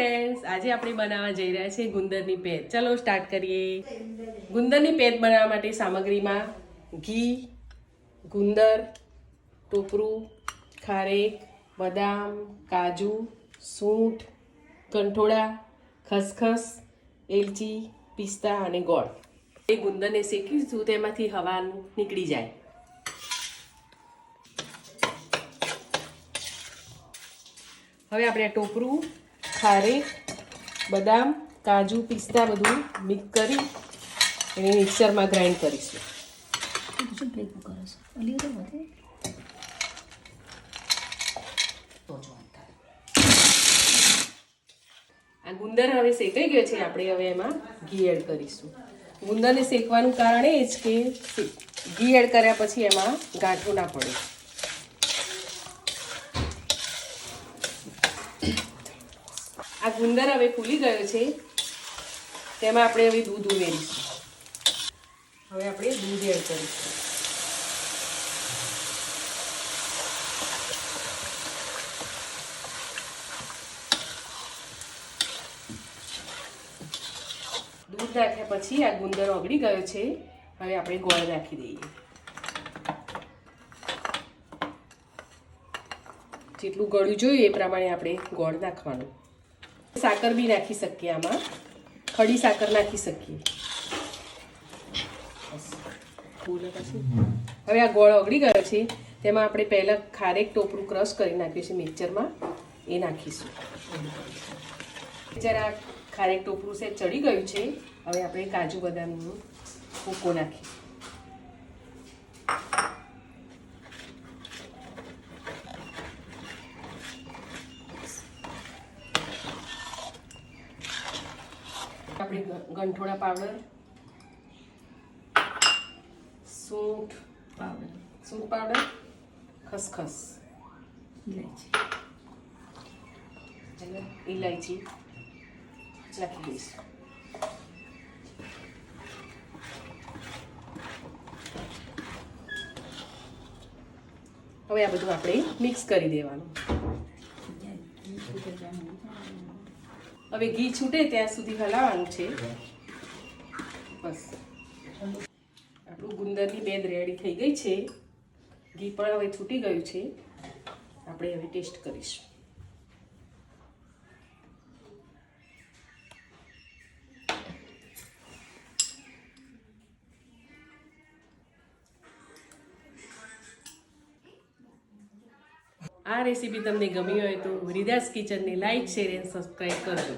Friends આજે આપણે બનાવવા જઈ રહ્યા છીએ ગુંદરની પેત ચલો સ્ટાર્ટ કરીએ. ગુંદરની પેજ બનાવવા માટે સામગ્રીમાં ઘી, ગુંદર ટોપરું ખારેક, બદામ, કાજુ, સૂંઠ, કંઠોળા, ખસખસ, એલચી, પિસ્તા અને ગોળ. એ ગુંદરને શેકીશું તેમાંથી હવા નીકળી જાય. હવે આપણે ટોપરું ખારેક બદામ કાજુ પિસ્તા બધું મિક્સ કરી એને મિક્સરમાં ગ્રાઇન્ડ કરીશું. આ ગુંદર હવે શેકાઈ ગયો છે આપણે હવે એમાં ઘી એડ કરીશું. ગુંદરને શેકવાનું કારણ એ જ કે ઘી એડ કર્યા પછી એમાં ગાંઠો ના પડે. આ ગુંદર હવે ફૂલી ગયો છે. તેમાં આપણે હવે દૂધ ઉમેરીશું. હવે આપણે દૂધ એડ કરીશું. દૂધ નાખ્યા પછી આ ગુંદર ઓગળી ગયો છે. હવે આપણે ગોળ રાખી દઈએ. જેટલું ગળ્યું જોયું એ પ્રમાણે આપણે ગોળ નાખવાનું. સાકર બી નાખી શકીએ આમાં. ખડી સાકર નાખી શકીએ. હવે આ ગોળ ઓગળી ગયો છે, તેમાં આપણે પહેલાં ખારેક ટોપરું ક્રશ કરી નાખ્યું છે મિક્સરમાં. એ નાખીશું. જરા ખારેક ટોપરું છે ચડી ગયું છે, હવે આપણે કાજુ બદામનું ભૂકો નાખીએ આપણે ગંઠોડા પાવડર સૂંઠ પાવડર સૂંઠ પાવડર ખસખસ ઇલાયચી અને ઇલાયચી નાખી દઈશું. હવે આ બધું આપણે મિક્સ કરી દેવાનું. હવે ઘી છૂટે ત્યાં સુધી હલાવવાનું છે. બસ. આપણું ગુંદરની બેદ રેડી થઈ ગઈ છે. ઘી પણ હવે છૂટી ગયું છે. આપણે હવે ટેસ્ટ કરીશું. આ રેસીપી તમને ગમી હોય તો હરિદાસ કિચનને લાઇક શેર એન્ડ સબસ્ક્રાઈબ કરજો.